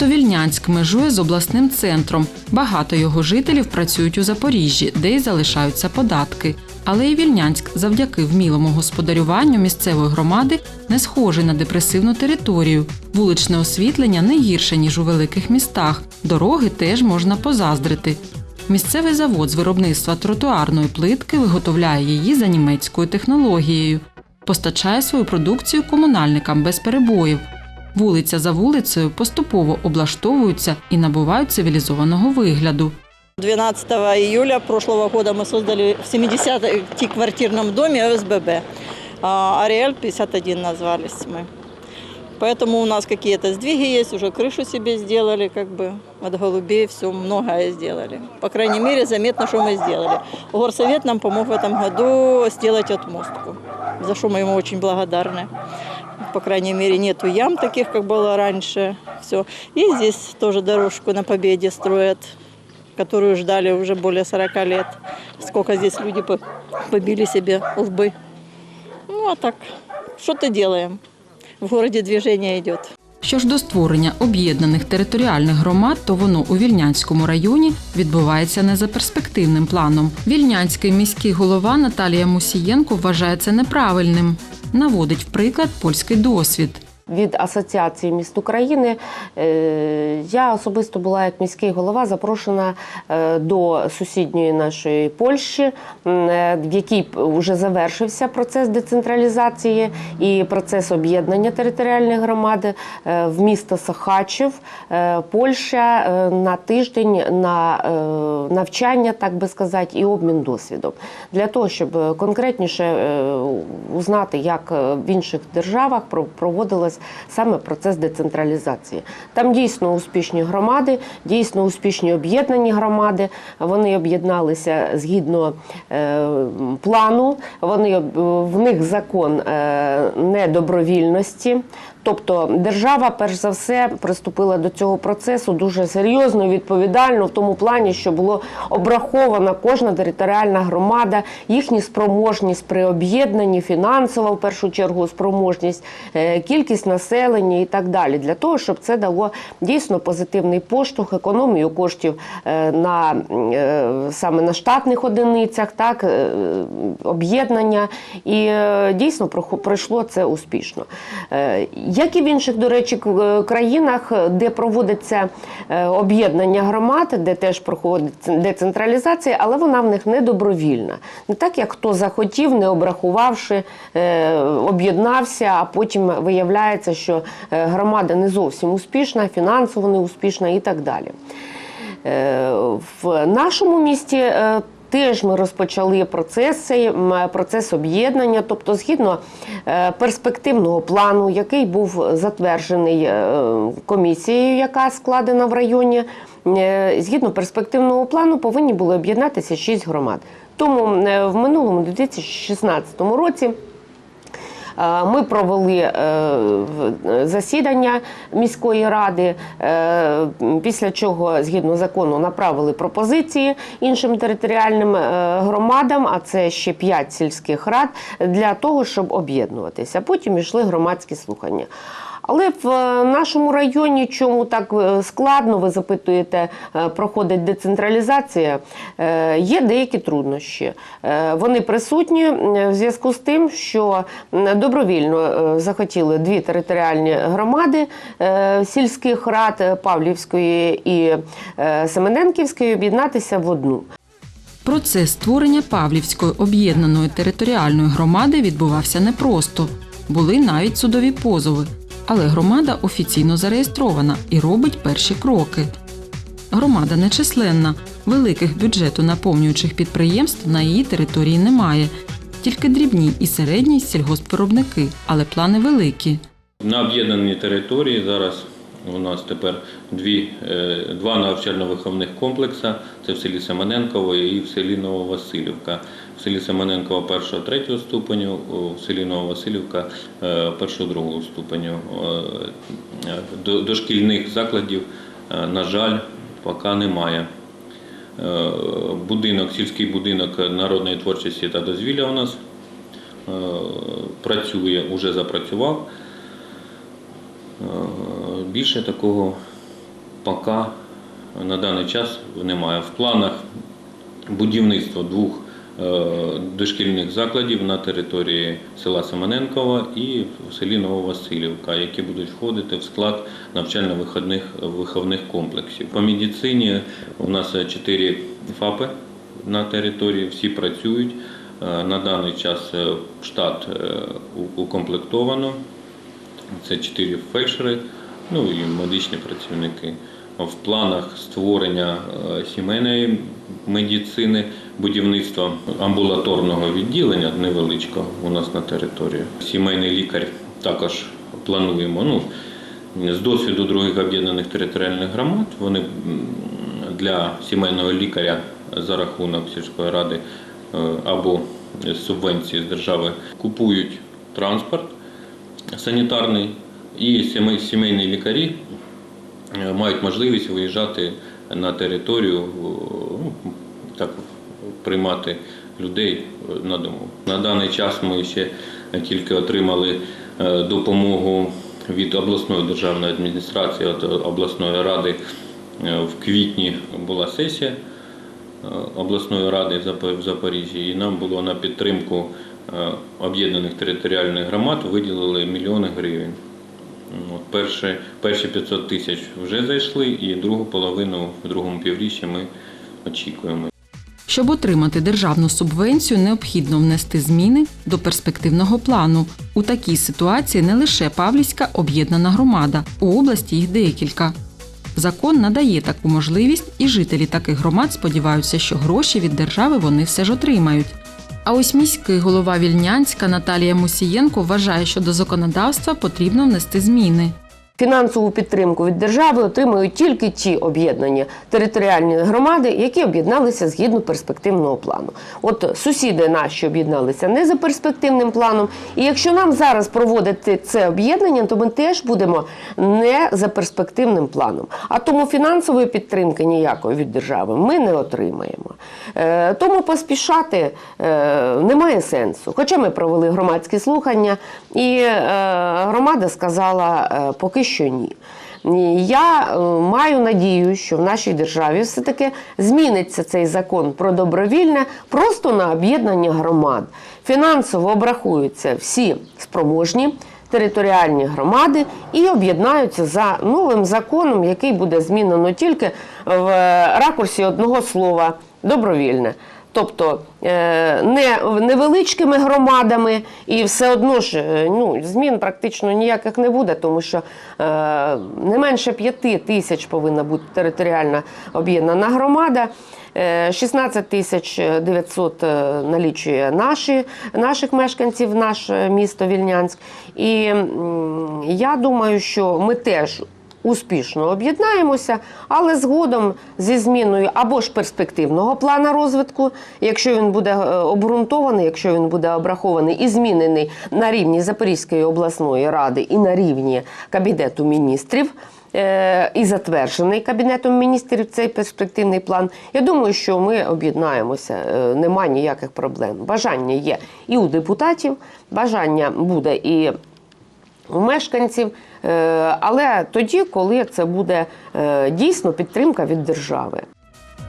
Місто Вільнянськ межує з обласним центром. Багато його жителів працюють у Запоріжжі, де й залишаються податки. Але і Вільнянськ, завдяки вмілому господарюванню місцевої громади, не схожий на депресивну територію. Вуличне освітлення не гірше ніж у великих містах. Дороги теж можна позаздрити. Місцевий завод з виробництва тротуарної плитки виготовляє її за німецькою технологією. Постачає свою продукцію комунальникам без перебоїв Вулиця за вулицею поступово облаштовуються і набувають цивілізованого вигляду. 12 июля прошлого года мы создали в 70-квартирном доме ОСББ. А, Ариэль 51 назвались мы. Поэтому у нас какие-то сдвиги есть, уже крышу себе сделали, как бы от голубей все многое сделали. По крайней мере, заметно, что мы сделали. Горсовет нам помог в этом году сделать отмостку, за что мы ему очень благодарны. По крайней мере, нету ям таких, как было раньше. Все. И здесь тоже дорожку на Победе строят которую ждали уже более 40 лет. Сколько здесь люди побили себе лбы. Ну а так, что-то делаем. В городе движение идет. Що ж до створення об'єднаних територіальних громад, то воно у Вільнянському районі відбувається не за перспективним планом. Вільнянський міський голова Наталія Мусієнко вважає це неправильним. Наводить в приклад польський досвід. Від Асоціації міст України. Е, Я особисто була як міський голова запрошена е, до сусідньої нашої Польщі, е, в якій вже завершився процес децентралізації і процес об'єднання територіальної громади в місто Сахачів, Польща на тиждень на навчання, так би сказати, і обмін досвідом для того, щоб конкретніше узнати, як в інших державах про- саме процес децентралізації. Там дійсно успішні громади, дійсно успішні об'єднані громади. Вони об'єдналися згідно е, плану. Вони в них закон е, недобровільності. Тобто держава, перш за все, приступила до цього процесу дуже серйозно, і відповідально в тому плані, що було обрахована кожна територіальна громада, їхні спроможність при об'єднанні, фінансова в першу чергу спроможність, е, кількість населення і так далі, для того, щоб це дало дійсно позитивний поштовх, економію коштів е, на е, саме на штатних одиницях, так об'єднання, і дійсно пройшло це успішно. Е, Як і в інших, до речі, е, країнах, де проводиться е, об'єднання громад, де теж проходить децентралізація, але вона в них не добровільна. Не так, як хто захотів, не обрахувавши, е, об'єднався, а потім виявляється, що е, громада не зовсім успішна, фінансово не успішна і так далі. Е, В нашому місті е, теж ми розпочали процес, процес об'єднання, тобто згідно е, перспективного плану, який був затверджений е, комісією, яка складена в районі. е, Згідно перспективного плану повинні були об'єднатися шість громад. Тому в минулому 2016 році. Е, Ми провели е, засідання міської ради, е, після чого, згідно закону, направили пропозиції іншим територіальним громадам, а це ще п'ять сільських рад, для того, щоб об'єднуватися. Потім йшли громадські слухання. Але в е, нашому районі чому так е, складно, ви запитуєте, е, проходить децентралізація, є деякі труднощі. Вони присутні в зв'язку з тим, що добровільно захотіли дві територіальні громади сільських рад Павлівської і Семененківської об'єднатися в одну. Процес створення Павлівської об'єднаної територіальної громади відбувався непросто. Були навіть судові позови. Але громада офіційно зареєстрована і робить перші кроки. Громада нечисленна, великих бюджету наповнюючих підприємств на її території немає. Тільки дрібні і середні сільгоспвиробники, але плани великі. На об'єднаній території зараз у нас тепер дві, е, два навчально-виховних комплекси. Це в селі Семененково і в селі Нововасилівка. В селі Семененково першого третього ступеню, у селі Нововасилівка е, першого другого ступеню. Е, Дошкільних закладів, на жаль, поки немає. Будинок, сільський будинок народної творчості та дозвілля у нас працює, уже запрацював. Більше такого поки на даний час немає. В планах будівництво двох е, дошкільних закладів на території села Семененкова і в селі Нововасилівка, які будуть входити в склад навчально-виховних виховних комплексів. По медицині у нас чотири ФАПи на території, всі працюють. Е, На даний час е, штат укомплектовано. Це чотири фельдшери, ну і медичні працівники. В планах створення е, сімейної медицини, будівництва амбулаторного відділення невеличкого у нас на території. Сімейний лікар також плануємо. Ну, з досвіду других об'єднаних територіальних громад вони для сімейного лікаря за рахунок сільської ради е, або субвенції з держави купують транспорт санітарний і сімейні лікарі е, мають можливість виїжджати на територію, ну, так, приймати людей е, на дому. На даний час ми ще тільки отримали е, допомогу від обласної державної адміністрації, від обласної ради. Е, В квітні була сесія е, обласної ради в Запоріжжі, і нам було на підтримку е, об'єднаних територіальних громад виділили мільйони гривень. От перші, перші 500 тисяч вже зайшли, і другу половину в другому півріччі ми очікуємо. Щоб отримати державну субвенцію, необхідно внести зміни до перспективного плану. У такій ситуації не лише Павлівська об'єднана громада, у області їх декілька. Закон надає таку можливість, і жителі таких громад сподіваються, що гроші від держави вони все ж отримають. А ось міський голова Вільнянська Наталія Мусієнко вважає, що до законодавства потрібно внести зміни. Фінансову підтримку від держави отримують тільки ті об'єднані територіальні громади, які об'єдналися згідно перспективного плану. От сусіди наші об'єдналися не за перспективним планом. І якщо нам зараз проводити це об'єднання, то ми теж будемо не за перспективним планом. А тому фінансової підтримки ніякої від держави ми не отримаємо. Е, тому поспішати е, немає сенсу. Хоча ми провели громадські слухання, і е, громада сказала поки що ні. Я е, маю надію, що в нашій державі все-таки зміниться цей закон про добровільне просто на об'єднання громад. Фінансово обрахуються всі спроможні територіальні громади і об'єднаються за новим законом, який буде змінено тільки в ракурсі одного слова добровільне. Тобто е, не невеличкими громадами, і все одно ж е, ну, змін практично ніяких не буде, тому що е, не менше п'яти тисяч повинна бути територіальна об'єднана громада. Е, 16 тисяч 900 е, налічує наші, наших мешканців, наше місто Вільнянськ. І я думаю, що ми теж успішно об'єднаємося, але згодом зі зміною або ж перспективного плану розвитку, якщо він буде е, обґрунтований, якщо він буде обрахований і змінений на рівні Запорізької обласної ради і на рівні Кабінету міністрів. е, І затверджений Кабінетом міністрів цей перспективний план. Я думаю, що ми об'єднаємося, е, нема ніяких проблем. Бажання є і у депутатів, бажання буде і мешканців, е, але тоді, коли це буде е, дійсно підтримка від держави.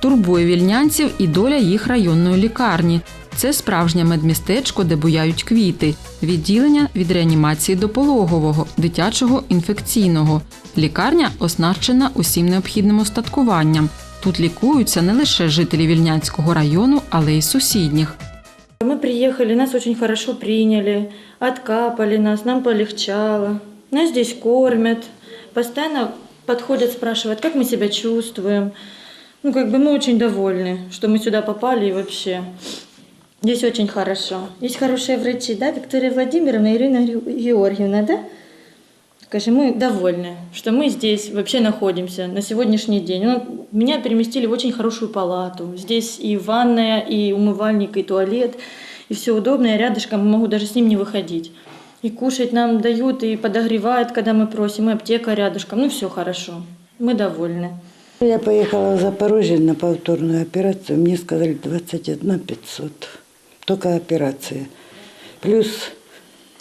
Турбує вільнянців і доля їх районної лікарні. Це справжнє медмістечко, де буяють квіти, відділення від реанімації до пологового, дитячого інфекційного. Лікарня оснащена усім необхідним устаткуванням. Тут лікуються не лише жителі Вільнянського району, але й сусідніх. Мы приехали, нас очень хорошо приняли, откапали нас, нам полегчало. Нас здесь кормят, постоянно подходят, спрашивают, как мы себя чувствуем. Ну, как бы мы очень довольны, что мы сюда попали и вообще. Здесь очень хорошо. Есть хорошие врачи, да, Виктория Владимировна и Ирина Георг- Георгиевна, да? Скажем, мы довольны, что мы здесь вообще находимся на сегодняшний день. Ну, меня переместили в очень хорошую палату. Здесь и ванная, и умывальник, и туалет, и все удобно. Я рядышком могу даже с ним не выходить. И кушать нам дают, и подогревают, когда мы просим, и аптека рядышком. Ну, все хорошо. Мы довольны. Я поехала в Запорожье на повторную операцию. Мне сказали 21 500. Только операция. Плюс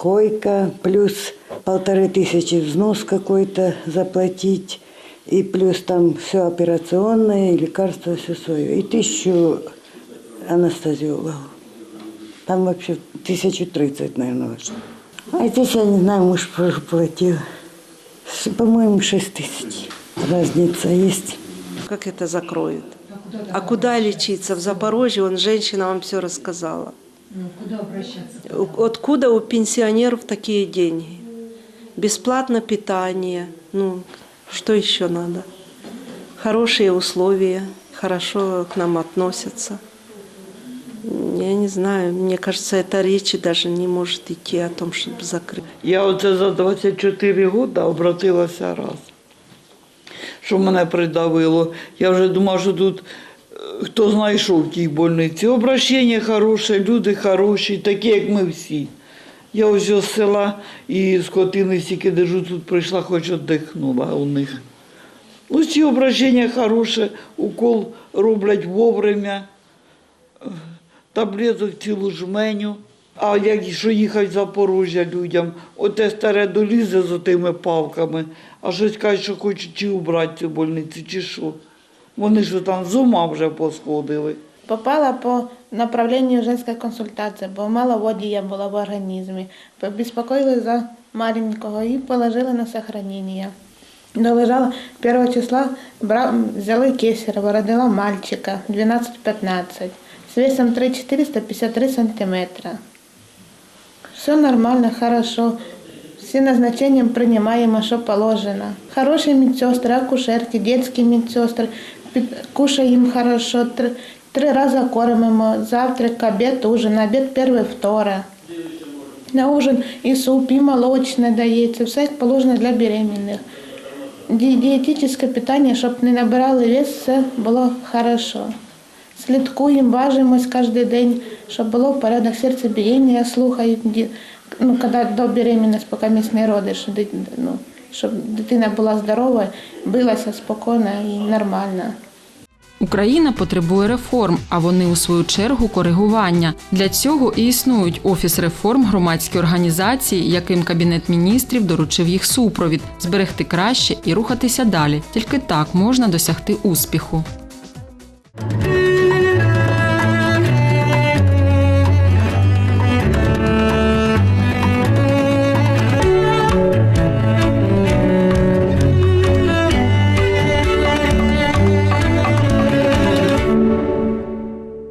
койка, плюс полторы тысячи взнос какой-то заплатить. И плюс там все операционное, и лекарства, все свое. И тысячу анестезиологов. Там вообще тысячу тридцать, наверное, вошло. А здесь, я не знаю, муж платил. По-моему, шесть тысяч. Разница есть. Как это закроют? А куда лечиться? В Запорожье, он женщина вам все рассказала. куда обращаться? Откуда у пенсионеров такие деньги? Бесплатно питание. Ну, что еще надо? Хорошие условия, хорошо к нам относятся. Я не знаю, мне кажется, это речи даже не может идти о том, чтобы закрыть. Я оце за 24 роки обратилася раз, що мене придавило. Я вже думав, що тут е, хто знайшов в тій больниці. Обращення хороше, люди хороші, такі, як ми всі. Я ось з села і з котини стільки держу, тут прийшла, хоч віддихнула у них. Усі обращення хороше, укол роблять вовремя таблеток цілу жменю. А як що їхати в Запорожжя людям, оте старе долізе з тими палками, а щось кажуть, що хочуть чи убрати цю больницю, чи що. Вони ж там з ума вже посходили. Попала по направлению женской консультации, бо маловодія було в організмі. Побеспокоили за маленького і положили на сохранение. Долежала 1 числа, бра- взяли кесарево, родила мальчика 12-15, с весом 3,453 сантиметра. Все нормально, хорошо. Все назначения принимаем, что положено. Хорошие медсестры, акушерки, детские медсестры Пи- Кушаем хорошо, три, три раза кормим. Завтрак, обед, ужин. Обед первый, второй. На ужин и суп, и молочное дается. Все як положено для беременных. Ди- Диетическое питание, чтобы не набирали вес, все було хорошо. Слідкуємо, важимось кожен день, щоб було в порядок серцебієння, слухають, ді- ну, коли до беременності, поки місць не родиш, ди- ну, щоб дитина була здорова, билася спокійно і нормально. Україна потребує реформ, а вони у свою чергу коригування. Для цього і існують офіс реформ громадські організації, яким кабінет міністрів доручив їх супровід, зберегти краще і рухатися далі. Тільки так можна досягти успіху.